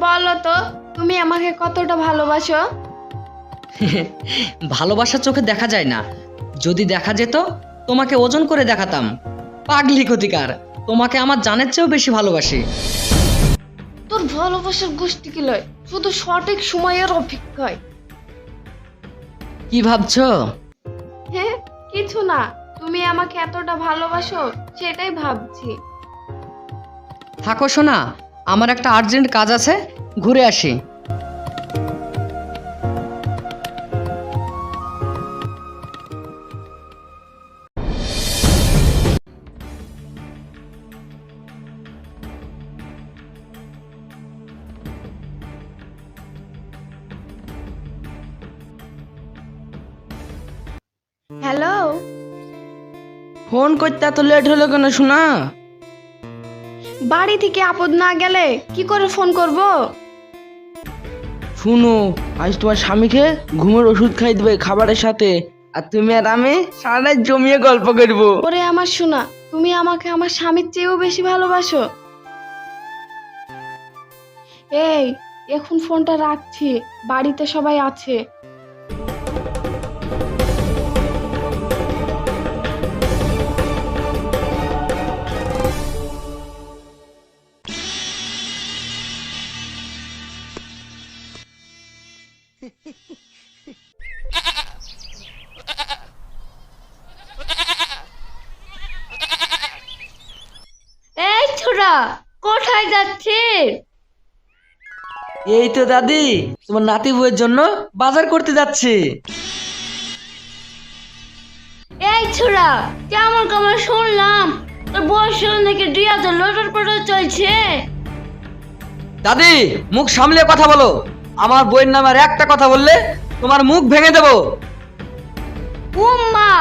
বলো তো তুমি আমাকে কতটা ভালোবাসো? ভালোবাসা চোখে দেখা যায় না। যদি দেখা যেত তোমাকে ওজন করে দেখাতাম। পাগলি ক্ষতিকার তোমাকে আমার জানের চেয়েও বেশি ভালোবাসি। তোর ভালোবাসার গোষ্ঠী কি লয়? শুধু সঠিক সময়ের অপেক্ষায়। কি ভাবছ? হ্যাঁ কিছু না। তুমি আমাকে এতটা ভালোবাসো সেটাই ভাবছি। থাকো শোনা আমার একটা আর্জেন্ট কাজ আছে ঘুরে আসি। হ্যালো ফোন করতে এত লেট হলো কেন শোনা? বাড়ি থেকে আপদ না গেলে কি করে ফোন করব? শুনো আজ তোমার স্বামীকে ঘুমের ওষুধ খাই দেবে খাবারের সাথে। আর তুমি আর আমি সারা জমিয়ে গল্প করব। ওরে আমার শোনা তুমি আমাকে আমার স্বামীর চেয়েও বেশি ভালোবাসো। এই এখন ফোনটা রাখছি বাড়িতে সবাই আছে। এই ছোড়া কোথায় যাচ্ছে এই তো দাদি তোমার নাতি বউয়ের জন্য বাজার করতে যাচ্ছে। এই ছোড়া কেমন কেমন শুনলাম? তোর বয়স নাকি দুই হাজার লটর পটর চলছে? দাদি মুখ সামলে কথা বলো। আমার বইয়ের নামে আর একটা কথা বললে তোমার মুখ ভেঙে দেবো। উম্মা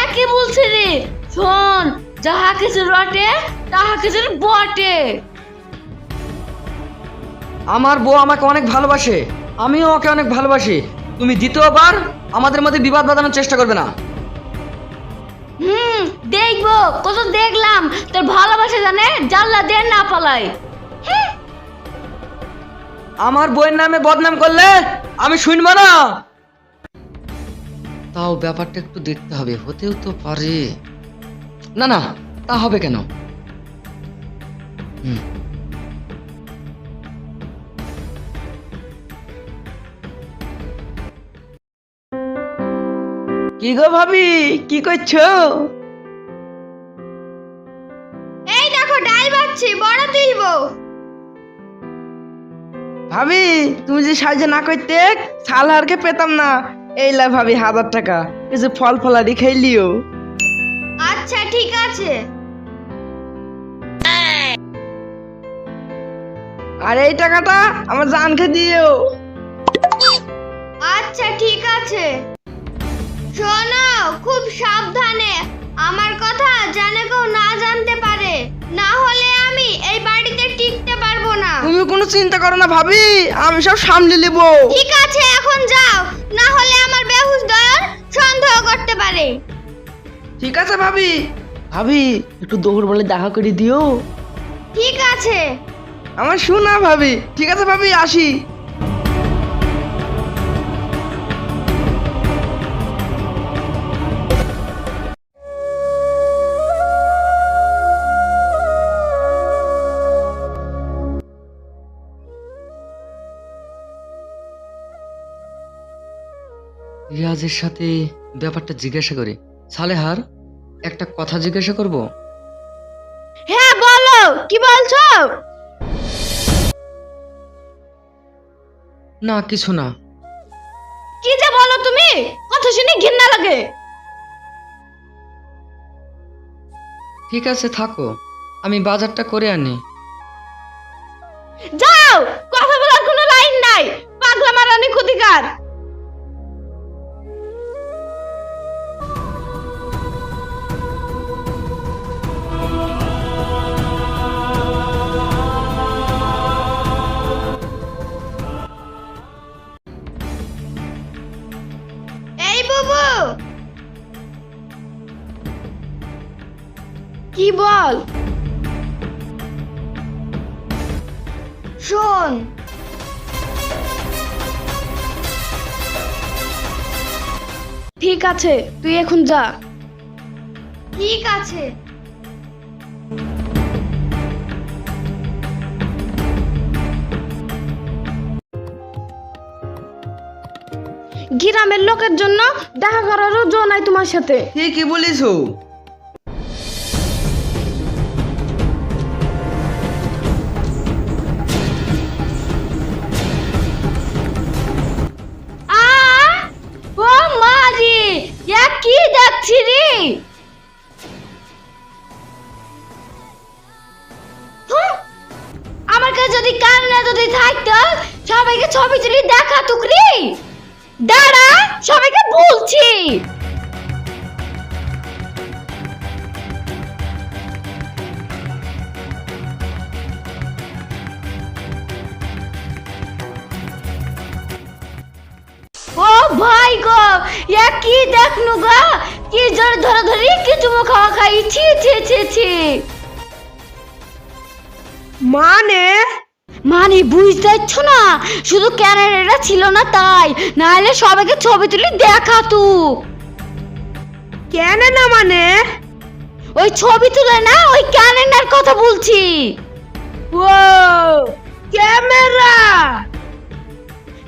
একই বলছি রে? শোন যাহা কিছু রটে তাহা কিছু বটে। আমার বউ আমাকে অনেক ভালোবাসে আমিও ওকে অনেক ভালোবাসি। তুমি দ্বিতীয়বার আমাদের মধ্যে বিবাদ বাঁধানোর চেষ্টা করবে না। হুম দেখব কত দেখলাম। তোর ভালোবাসা জানে জানলা দিয়ে না পালাই। আমার বইয়ের নামে বদনাম করলে আমি শুনব না। তাও ব্যাপারটা একটু দেখতে হবে হতেও তো পারে। না না তা হবে কেন? হুম। কি গো ভাবি কি করছ? এই দেখো ডাল বাচ্ছি বড় তুলবো। ভাবি তুমি যে সাহায্য না করতে সালহারকে পেতাম না। এই লা ভাবি হাজার টাকা। কিছু ফল ফলারি খাইলিও আচ্ছা ঠিক আছে। আর এই টাকাটা আমার জানকে দিও। আচ্ছা ঠিক আছে। শোনো খুব সাবধানে। আমার কথা জানে কেউ না জানতে পারে। না হলে না। তুমি কোনো চিন্তা করো না ভাবি আমি সব সামলে নেব। ঠিক আছে এখন যাও। না হলে আমার বেহুশ দয়ার সন্দেহ করতে পারে। ঠিক আছে ভাবি। ভাবি একটু দৌড় বলে দেখা করে দিও। ঠিক আছে। আমার শোনা ভাবি। ঠিক আছে ভাবি আসি। রিয়াজের সাথে ব্যাপারটা জিজ্ঞাসা করি। সালেহার একটা কথা জিজ্ঞাসা করব? হ্যাঁ বলো। কি বলছো? না কিছু না। কি যে বলো তুমি? কথা শুনে ঘৃণা লাগে। ঠিক আছে থাকো। আমি বাজারটা করে আনি। কি বল? শোন। ঠিক আছে তুই এখন যা। ঠিক আছে। গ্রামের লোকের জন্য দেখা করারও জো নাই তোমার সাথে। কি বলিস যদি থাকতো, সবাইকে ছবি তুলি, দেখা টুকরি। দাঁড়া, সবাইকে বলছি। ও ভাই গো, এ কি দেখনু গো? কি জোর ধরে ধরে কি চুমো খাওয়া খাই? ছি ছি ছি ছি। মানে? মানে বুঝতে পারছ না? শুধু ক্যামেরাটা ছিল না তাই। নাহলে সবাইকে ছবি তুলে দেখাতো। কেন না মানে? ওই ছবি তুলে না ওই ক্যালেন্ডার কথা বলছি। ও ক্যামেরা!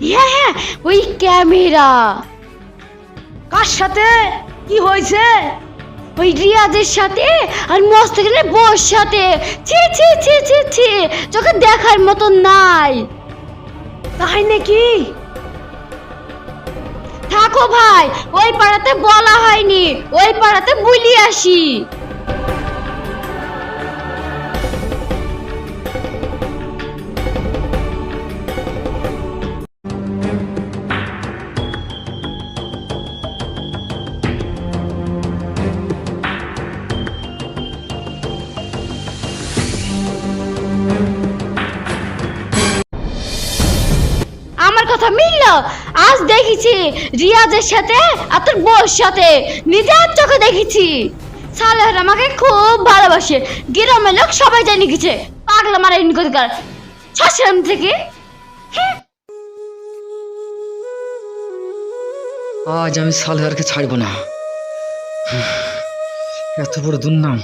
হ্যাঁ হ্যাঁ ওই ক্যামেরা। কার সাথে? কি হয়েছে? ওই রিয়াজের সাথে আর মস্তাকিনের বউর সাথে। ছি ছি ছি ছি ছি। চোখে দেখার মতো নাই। তাই নাকি? থাকো ভাই, ওই পাড়াতে বলা হয়নি, ওই পাড়াতে বুলি আসি। আমার কথা মিলল? আজ দেখেছি রিয়াজের সাথে আর তোর বউর সাথে। নিজের চোখে দেখেছি। সালেহর আমাকে খুব ভালোবাসে। গ্রামের লোক সবাই জানি গেছে। পাগলা মারা ইনকোদিকার শাসন থেকে। আজ আমি সালেহারকে ছাড়ব না। এত বড় দুর্নাম।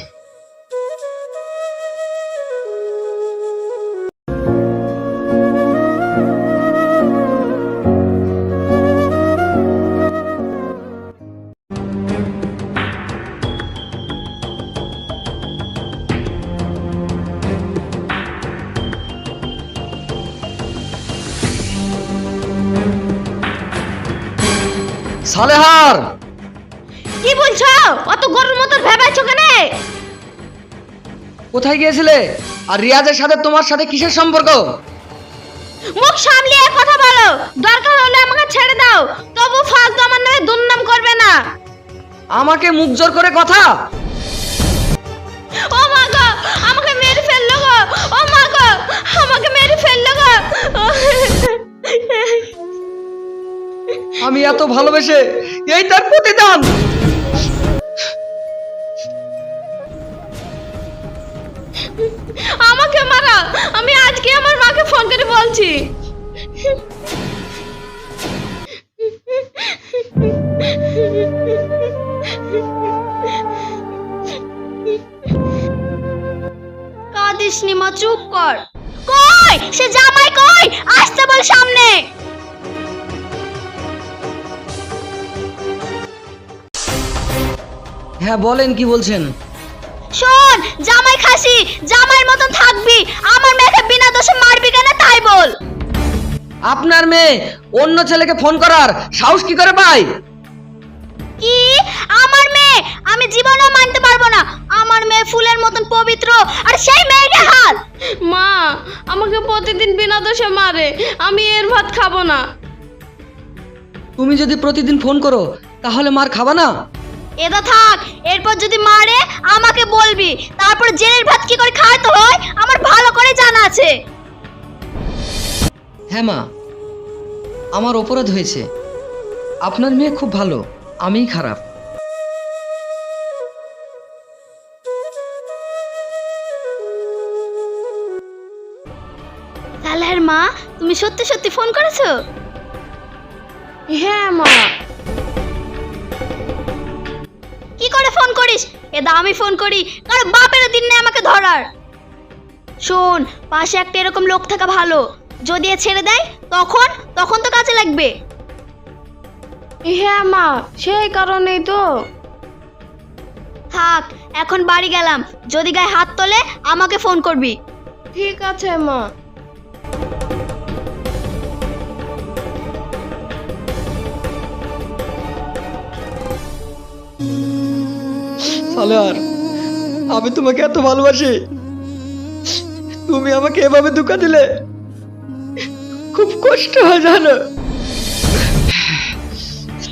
সালেহার! কি বলছো? অত গরুর মতো ভেবাইছো কেন? কোথায় গিয়েছিলে? আর রিয়াজের সাথে তোমার সাথে কিসের সম্পর্ক? মুখ সামলিয়ে কথা বলো। দরকার হলে আমাকে ছেড়ে দাও। তবু ফালতু আমার নামে দুর্নাম করবে না। আমাকে মুখ জোর করে কথা? ও মা গো আমাকে মেরে ফেলল গো। ও মা গো আমাকে মেরে ফেলল গো। আমি এত ভালোবেসে এই তার প্রতিদান। আমাকে মারা, আমি আজকে আমার মাকে ফোন করে বলছি। কাঁদিস নি মা, চুপ কর। কই? সে জামাই কই? আসতে বল সামনে। হ্যাঁ বলেন কি বলছেন? শোন জামাই খাসি জামাইয়ের মতন থাকবি। আমার মেয়েকে বিনা দোষে মারবি কেন তাই বল। আপনার মেয়ে অন্য ছেলেকে ফোন করার সাহস কি করে পায়? কি? আমার মেয়ে? আমি জীবনেও মানতে পারব না। আমার মেয়ে ফুলের মতন পবিত্র আর সেই মেয়েকে হাত মা আমাকে প্রতিদিন বিনা দোষে মারে। আমি এর ভাত খাব না। তুমি যদি প্রতিদিন ফোন করো তাহলে মার খাবা না? এটা থাক এরপর যদি মারে আমাকে বলবি। তারপর জেলের ভাত কি করে খাওয়াতে হয় আমার ভালো করে জানা আছে। হ্যাঁ মা আমার অপরাধ হয়েছে। আপনার মেয়ে খুব ভালো আমিই খারাপ। সালেহের মা তুমি সত্যি সত্যি ফোন করেছ? হ্যাঁ মা। ফোন করিস। এ আমি ফোন করি। কারণ বাপের দিন নেই আমাকে ধরার। শোন পাশে একটা এরকম লোক থাকা ভালো। যদি এ ছেড়ে দেয় তখন তখন তো কাজে লাগবে। হ্যাঁ মা সেই কারণেই তো। থাক এখন বাড়ি গেলাম। যদি গায়ে হাত তোলে আমাকে ফোন করবি। ঠিক আছে মা। সালার আমি তোমাকে এত ভালোবাসি? তুমি আমাকে এভাবে দুঃখ দিলে খুব কষ্ট হয়, জানো?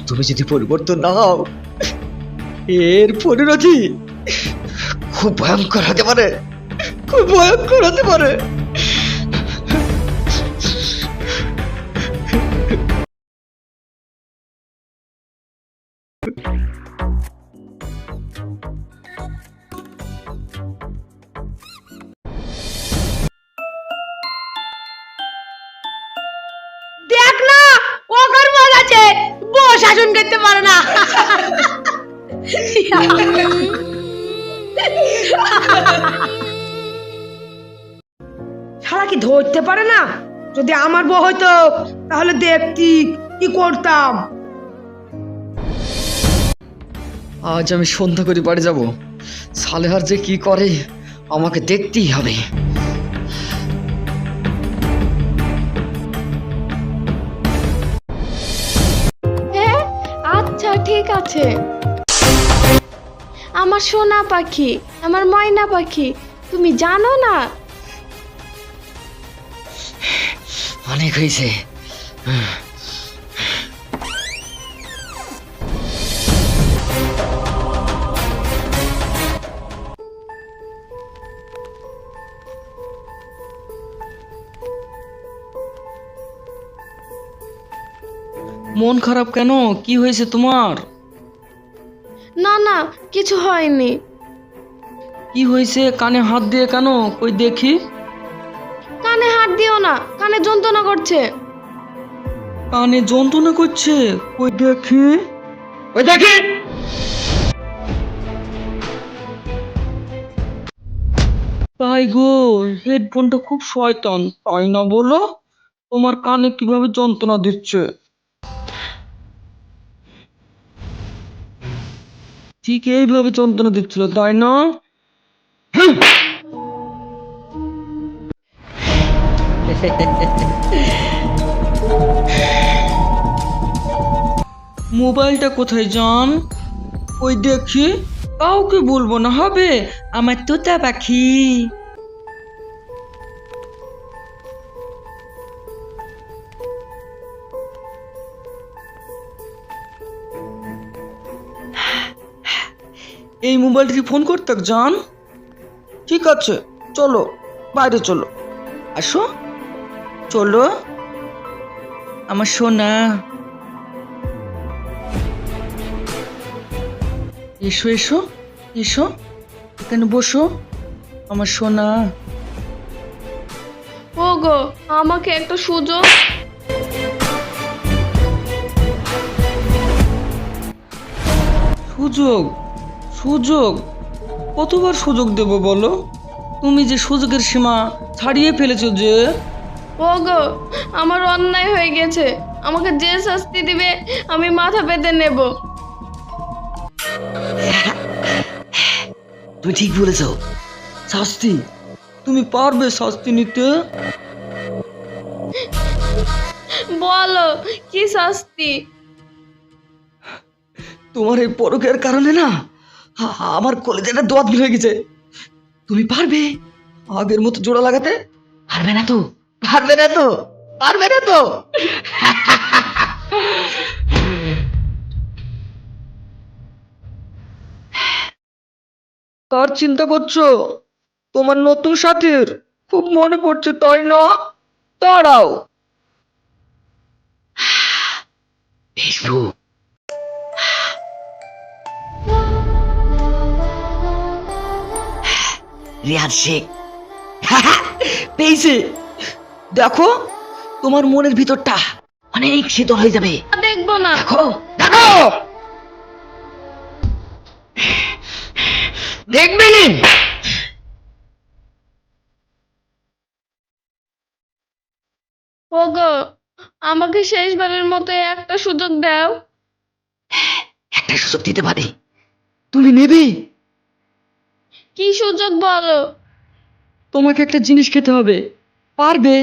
তুমি যদি পরিবর্তন না হও এর পরিণতি খুব ভয়ঙ্কর হতে পারে। খুব ভয়ঙ্কর হতে পারে। করতে পারে না। শালা কি ধরতে পারে না? যদি আমার বউ হইতো তাহলে দেখতি কি করতাম। আজ আমি সন্ধ্যা করে বাড়ি যাব। সালেহার যে কি করে আমাকে দেখতেই হবে। আমার সোনা পাখি আমার ময়না পাখি তুমি জানো না? অনেক হয়েছে। মন খারাপ কেন? কি হয়েছে তোমার? না না কিছু হয়নি। কি হয়েছে কানে হাত দিয়ে কেন? কই দেখি। কানে হাত দিও না কানে যন্ত্রণা করছে। কানে যন্ত্রণা করছে? কই দেখি। ওই দেখি? তাই গো হেডফোনটা খুব শয়তান তাই না বলো? তোমার কানে কীভাবে যন্ত্রণা দিচ্ছে? ঠিক এইভাবে যন্ত্রণা দিচ্ছিল, তাই না? মোবাইলটা কোথায় যান ওই দেখি, কাউকে বলব না হবে, আমার তোতা পাখি। মোবাইলটা ফোন করতে যান ঠিক আছে চলো বাইরে চলো। আসো চলো। আমার সোনা। এসো এসো এসো এখানে বসো আমার সোনা। ও গো আমাকে একটা সুযোগ। সুযোগ? সুযোগ? কতবার সুযোগ দেব বলো? তুমি যে সুযোগের সীমা ছাড়িয়ে ফেলেছো যে? ও গো আমার অন্যায় হয়ে গেছে। আমাকে যে শাস্তি দিবে আমি মাথা পেতে নেব। তুমি ঠিক বলেছ। শাস্তি? তুমি পারবে শাস্তি নিতে? বলো কি শাস্তি? তোমার এই পরকের কারণে না? আমার কলেজেটা দোয়াত হয়ে গেছে। তুমি পারবে আগের মতো জোড়া লাগাতে? পারবে না তো। পারবে না তো। পারবে না তো। তার চিন্তা করছ? তোমার নতুন সাথীর খুব মনে পড়ছে তাই না? দাঁড়াও। ফেসবুক। রিয়াদ শেখ পেয়েছে। দেখো তোমার মনের ভিতরটা অনেক শীতল হয়ে যাবে। দেখব না। দেখো দেখো! দেখবেনি ওগো আমাকে শেষবারের মতো একটা সুযোগ দাও। একটা সুযোগ দিতে পারি। তুমি নেবে। কি সুযোগ বলো? তোমাকে একটা জিনিস খেতে হবে। পারবে?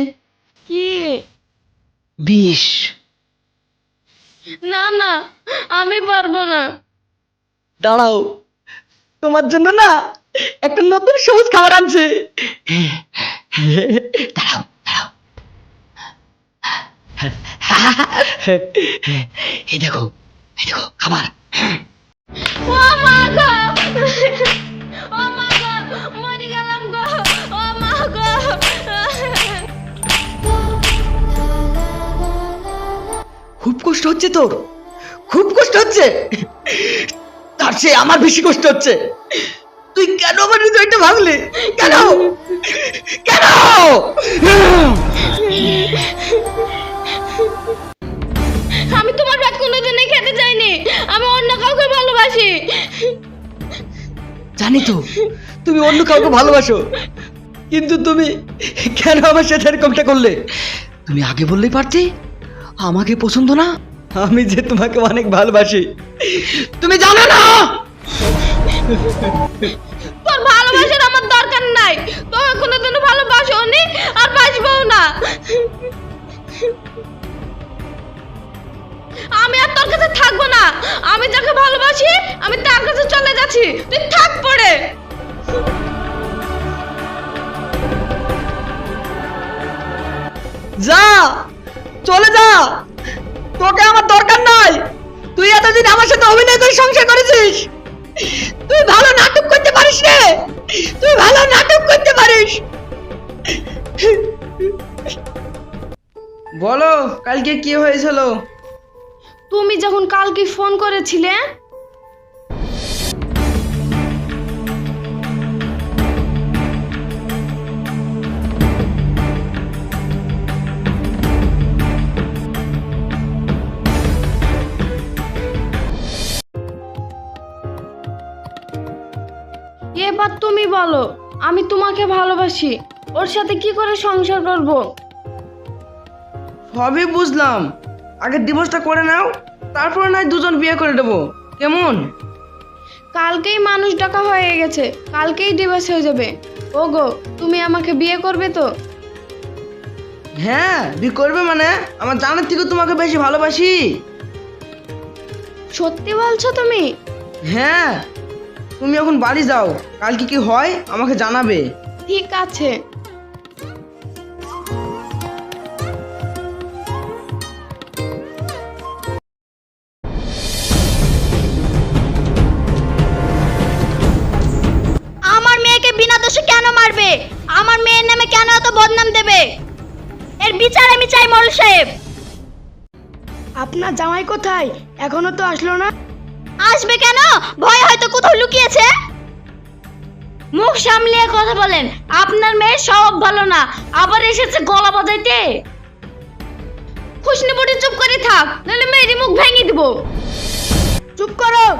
কি? বিষ। না না আমি পারব না। দাঁড়াও তোমার জন্য না একটা নতুন সবুজ খাবার আনছে। দাঁড়াও দাঁড়াও। এই দেখো এই দেখো খাবার। ও মা গো! খুব কষ্ট হচ্ছে তোর। খুব কষ্ট হচ্ছে। তার চেয়ে আমার বেশি কষ্ট হচ্ছে। তুই কেন আমার হৃদয়টা ভাঙলি? কেন? কেন? আমি তোমার ভাত কোনোদিনই খেতে চাইনি। আমি অন্য কাউকে ভালোবাসি। জানি তো তুমি অন্য কাউকে ভালোবাসো। কিন্তু তুমি কেন আমার সাথে এরকমটা করলে? তুমি আগে বললেই পারতে। আমাকে পছন্দ না? আমি যে তোমাকে অনেক ভালোবাসি। তুমি জানো না? তোর ভালোবাসার আমার দরকার নাই। তোমার কোনোদিনও ভালোবাসো নি আর বাসবও না। আমি আর তোর কাছে থাকব না। আমি যাকে ভালোবাসি আমি তার কাছে চলে যাচ্ছি। তুই থাক পড়ে। যা! চলে যা। তোকে আমার দরকার নাই। তুই এতদিন আমার সাথে অভিনয় করে সংসার করেছিস। তুই ভালো নাটক করতে পারিস রে। তুই ভালো নাটক করতে পারিস। বলো কালকে কি হয়েছিল? তুমি যখন কালকে ফোন করেছিলে এবার তুমি বলো আমি তোমাকে ভালোবাসি। ওর সাথে কি করে সংসার করব? সবই বুঝলাম। আগে ডিভোর্সটা করে নাও তারপরে নয় দুজন বিয়ে করে দেবো। কেমন? কালকেই মানুষ ডাকা হয়ে গেছে কালকেই ডিভোর্স হয়ে যাবে। ওগো তুমি আমাকে বিয়ে করবে তো? হ্যাঁ বিয়ে করবে মানে? আমার জানার থেকে তোমাকে বেশি ভালোবাসি। সত্যি বলছো তুমি? হ্যাঁ। তুমি এখন বাড়ি যাও। কালকে কি হয় আমাকে জানাবে। ঠিক আছে। আমার মেয়েকে বিনা দোষে কেন মারবে? আমার মেয়ের নামে কেন এত বদনাম দেবে? এর বিচার আমি চাই মরল সাহেব। আপনার জামাই কোথায়? এখনও তো আসলো না। আসবে কেন? ভয় হয়তো কোথাও লুকিয়েছে। মুখ সামলিয়ে কথা বলেন। আপনার মেয়ের সব ভালো না। আবার এসেছে গলা বাজাইতে। খুশনি বুড়ি চুপ করে থাক। নাহলে মেয়েরই মুখ ভেঙে দিব। চুপ করো।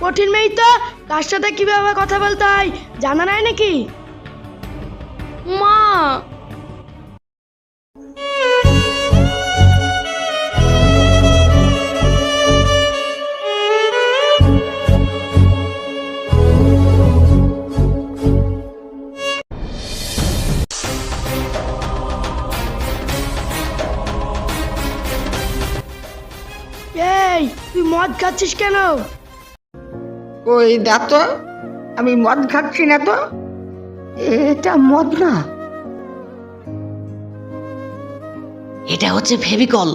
কঠিন মেয়ে তো। কার সাথে কীভাবে কথা বলতে হয়? জানা নাই নাকি? মা খাচ্ছিস কেন? ওই দেখ আমি মদ খাচ্ছি না তো? এটা মদ না। এটা হচ্ছে ফেভিকল।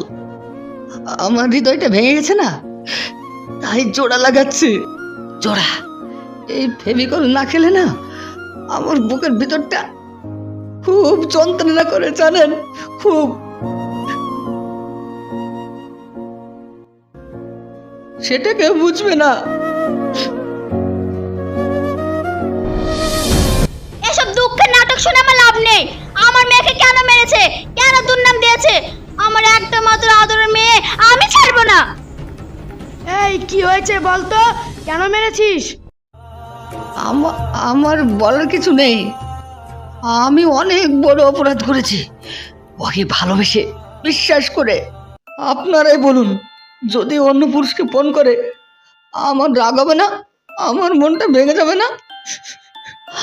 আমার হৃদয়টা ভেঙে গেছে না? তাই জোড়া লাগাচ্ছি। জোড়া? এই ফেভিকল না খেলে না আমার বুকের ভিতরটা খুব যন্ত্রণা করে জানেন? খুব সেটা কেউ বুঝবে না। এসব দুঃখের নাটক শুনে আমার লাভ নেই। আমার মেয়েকে কেন মেরেছে? কেন দুর্নাম দিয়েছে? আমার একটা মাত্র আদরের মেয়ে আমি ছাড়বো না। এই কি হয়েছে বলতো? কেন মেরেছিস? আমা- আমার বলার কিছু নেই। আমি অনেক বড় অপরাধ করেছি। ওকে ভালোবেসে বিশ্বাস করে আপনারাই বলুন। যদি অন্য পুরুষকে ফোন করে আমার রাগ হবে না? আমার মনটা ভেঙে যাবে না?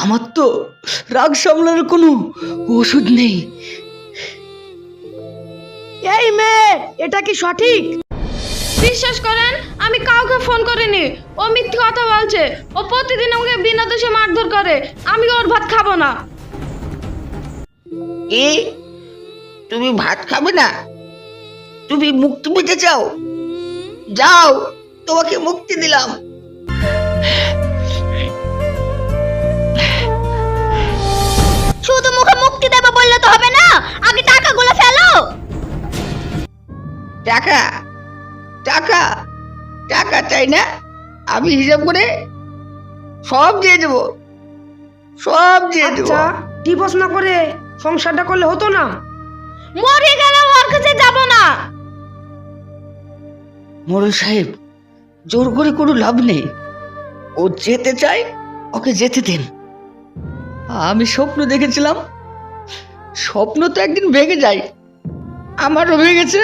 আমার তো রাগ সামলানোর কোনো ওষুধ নেই। এই মেয়ে এটা কি সঠিক? বিশ্বাস করেন আমি কাউকে ফোন করিনি। ও মিথ্যে কথা বলছে। ও প্রতিদিন আমাকে বিনা দোষে মারধর করে। আমি ওর ভাত খাব না। এ তুমি ভাত খাবে না? তুমি মুক্তি পেতে চাও? যাও তোমাকে মুক্তি দিলাম। শুধু মুখে মুক্তি দেবে বললে তো হবে না। আগে টাকাগুলো ফেলো। টাকা টাকা টাকা চাই না। আমি হিসাব করে সব দিয়ে দেবো। সব দিয়ে দেবো। আচ্ছা ডিভোর্স না করে সংসারটা করলে হতো না? মরে গেলাম ওর কাছে যাব না। মোড়ল সাহেব, জোর করে কোনো লাভ নেই। ও যেতে চায়, ওকে যেতে দিন। আমি স্বপ্ন দেখেছিলাম, স্বপ্ন তো একদিন ভেঙে যায়। আমারও ভেঙেছে,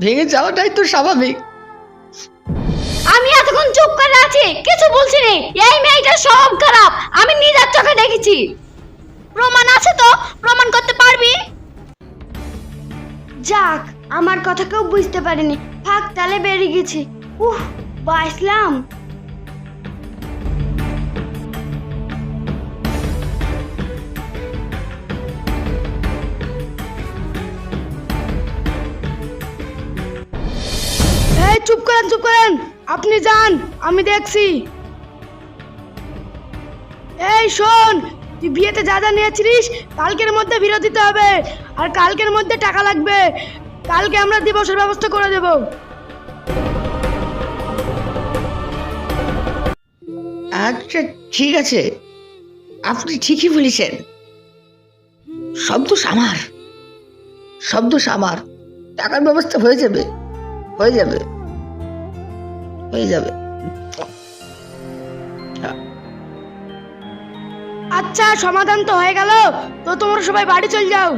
ভেঙে যাওয়াটাই তো স্বাভাবিক। আমি এতক্ষণ চুপ করে আছি, কিছু বলছি নি। এই মেয়েটা সব খারাপ, আমি নিজের চোখে দেখেছি। প্রমাণ আছে তো? প্রমাণ করতে পারবি? যাক আমার কথা কেউ বুঝতে পারেনি। থাক তালে বেরিয়ে গেছি। উহ, বাঁচলাম। এই, চুপ করেন চুপ করেন। আপনি যান, আমি দেখছি। এই, শোন, তুই বিয়েতে যা যা নিয়েছিলিস, কালকের মধ্যে ফেরত দিতে হবে। আর কালকের মধ্যে টাকা লাগবে। কালকে আমরা দিবসের ব্যবস্থা করে দেব। আচ্ছা ঠিক আছে। আপনি ঠিকই বলেছেন। সব দোষ আমার। সব দোষ আমার। টাকার ব্যবস্থা হয়ে যাবে। হয়ে যাবে। হয়ে যাবে। আচ্ছা সমাধান তো হয়ে গেল। তো তোমরা সবাই বাড়ি চল যাও।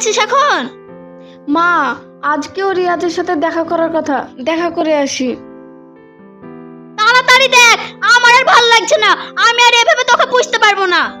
যাচ্ছিস এখন? মা আজকেও রিয়াজের সাথে দেখা করার কথা। দেখা করে আসি। তাড়াতাড়ি দেখ আমার আর ভালো লাগছে না। আমি আর এভাবে তোকে পুষতে পারব না।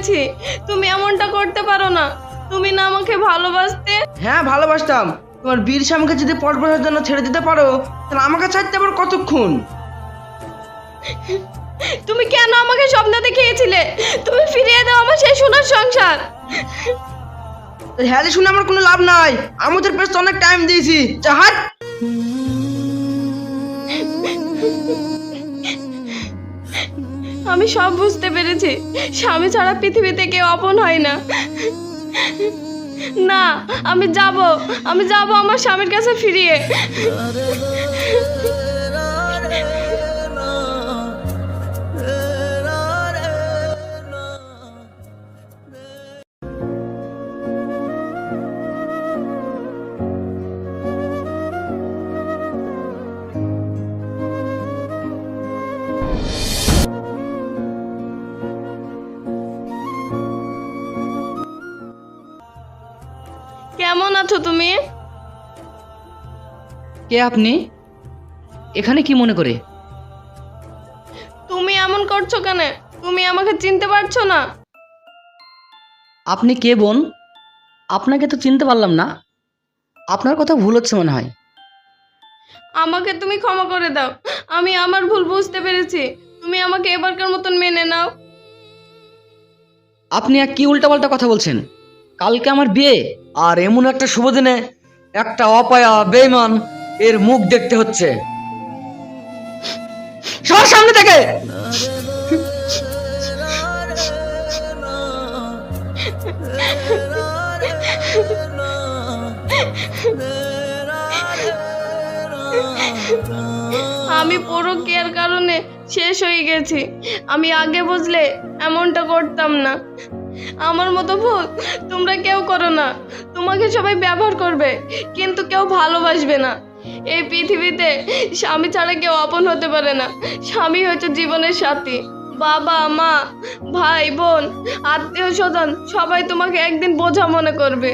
করেছি। তুমি এমনটা করতে পারো না। তুমি না আমাকে ভালোবাসতে। হ্যাঁ ভালোবাসতাম। তোমার বীর স্বামীকে যদি পট জন্য ছেড়ে দিতে পারো তাহলে আমাকে ছাড়তে আবার কতক্ষণ? তুমি কেন আমাকে স্বপ্ন দেখিয়েছিলে? তুমি ফিরিয়ে দাও আমার সেই সোনার সংসার। হ্যাঁ শুনে আমার কোনো লাভ নাই। আমি তোর পেছনে অনেক টাইম দিয়েছি। যা আমি সব বুঝতে পেরেছি। স্বামী ছাড়া পৃথিবীতে কেউ অপন হয় না। না, আমি যাব আমি যাব আমার স্বামীর কাছে ফিরিয়ে। আছো তুমি? কে আপনি? এখানে কি মনে করে? তুমি এমন করছ কেন? তুমি আমাকে চিনতে পারছ না। আপনি কে বোন? আপনাকে তো চিনতে পারলাম না। আপনার কথা ভুল হচ্ছে মনে হয়। আমাকে তুমি ক্ষমা করে দাও। আমি আমার ভুল বুঝতে পেরেছি। তুমি আমাকে এবারকার মতন মেনে নাও। আপনি আর কি উল্টাপাল্টা কথা বলছেন? কালকে আমার বিয়ে। আর এমন একটা শুভ দিনে একটা অপায়া বেইমান এর মুখ দেখতে হচ্ছে। সবার সামনে থেকে! আমি পুরো কেয়ার কারণে শেষ হয়ে গেছি। আমি আগে বুঝলে এমনটা করতাম না। আমার মতো ভুল তোমরা কেউ করো না। তোমাকে সবাই ব্যবহার করবে, কিন্তু কেউ ভালোবাসবে না। এই পৃথিবীতে স্বামী ছাড়া কেউ আপন হতে পারে না। স্বামী হচ্ছে জীবনের সাথী। বাবা, মা, ভাই, বোন, আত্মীয় স্বজন, সবাই তোমাকে একদিন বোঝা মনে করবে।